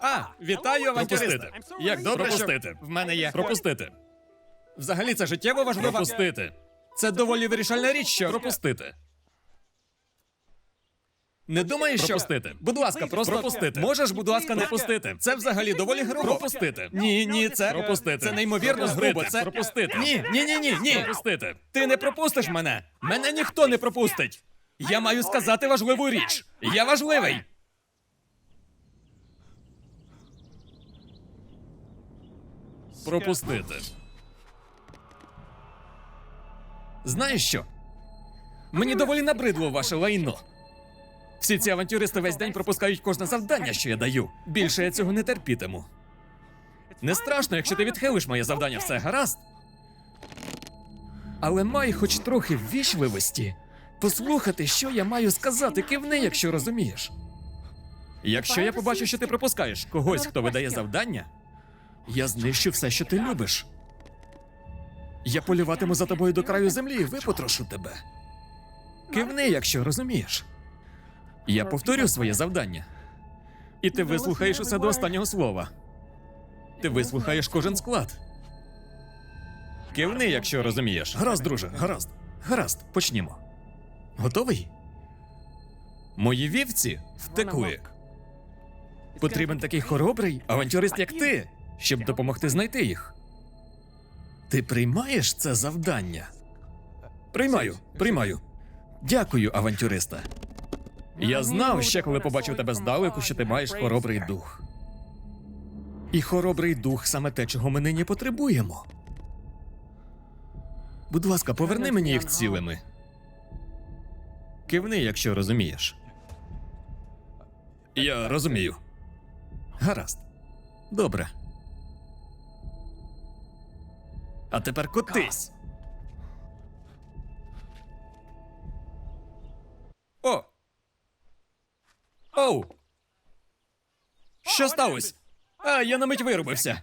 А, вітаю, авантюристи! Пропустити. Як добре, Пропустити. що в мене є. Пропустити. Взагалі, це життєво важливо. Пропустити. Це доволі вирішальна річ, що Пропустити. Не думаєш, що Пропустити. Будь ласка, просто Пропустити. Можеш, будь ласка, не Пропустити. Це взагалі доволі грубо. Пропустити. Ні, ні, це Пропустити. Це неймовірно Пропустити. грубо. Це Пропустити. Ні, ні, ні, ні, ні. Пропустити. Ти не пропустиш мене. Мене ніхто не пропустить. Я маю сказати важливу річ. Я важливий. Пропустити. Знаєш що? Мені доволі набридло ваше лайно. Всі ці авантюристи весь день пропускають кожне завдання, що я даю. Більше я цього не терпітиму. Не страшно, якщо ти відхилиш моє завдання, все гаразд. Але май хоч трохи ввічливості. Послухати, що я маю сказати, кивни, якщо розумієш. Якщо я побачу, що ти пропускаєш когось, хто видає завдання, я знищу все, що ти любиш. Я полюватиму за тобою до краю землі і випотрошу тебе. Кивни, якщо розумієш. Я повторю своє завдання. І ти вислухаєш усе до останнього слова. Ти вислухаєш кожен склад. Кивни, якщо розумієш. Гаразд, друже, гаразд. Гаразд, почнімо. Готовий? Мої вівці втекли. Потрібен такий хоробрий авантюрист, як ти, щоб допомогти знайти їх. Ти приймаєш це завдання? Приймаю, приймаю. Дякую, авантюриста. Я знав ще, коли побачив тебе здалеку, що ти маєш хоробрий дух. І хоробрий дух саме те, чого ми нині потребуємо. Будь ласка, поверни мені їх цілими. Кивни, якщо розумієш. Я розумію. Гаразд. Добре. А тепер котись. Оу. Що сталося? А, я на мить вирубився.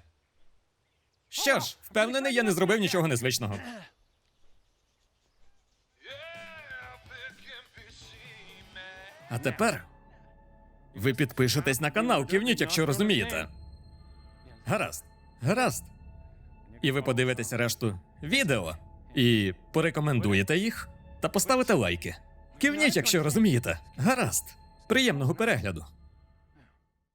Що ж, впевнений, я не зробив нічого незвичного. А тепер ви підпишетесь на канал, кивніть, якщо розумієте. Гаразд, гаразд. І ви подивитесь решту відео і порекомендуєте їх та поставите лайки. Кивніть, якщо розумієте. Гаразд. Приємного перегляду.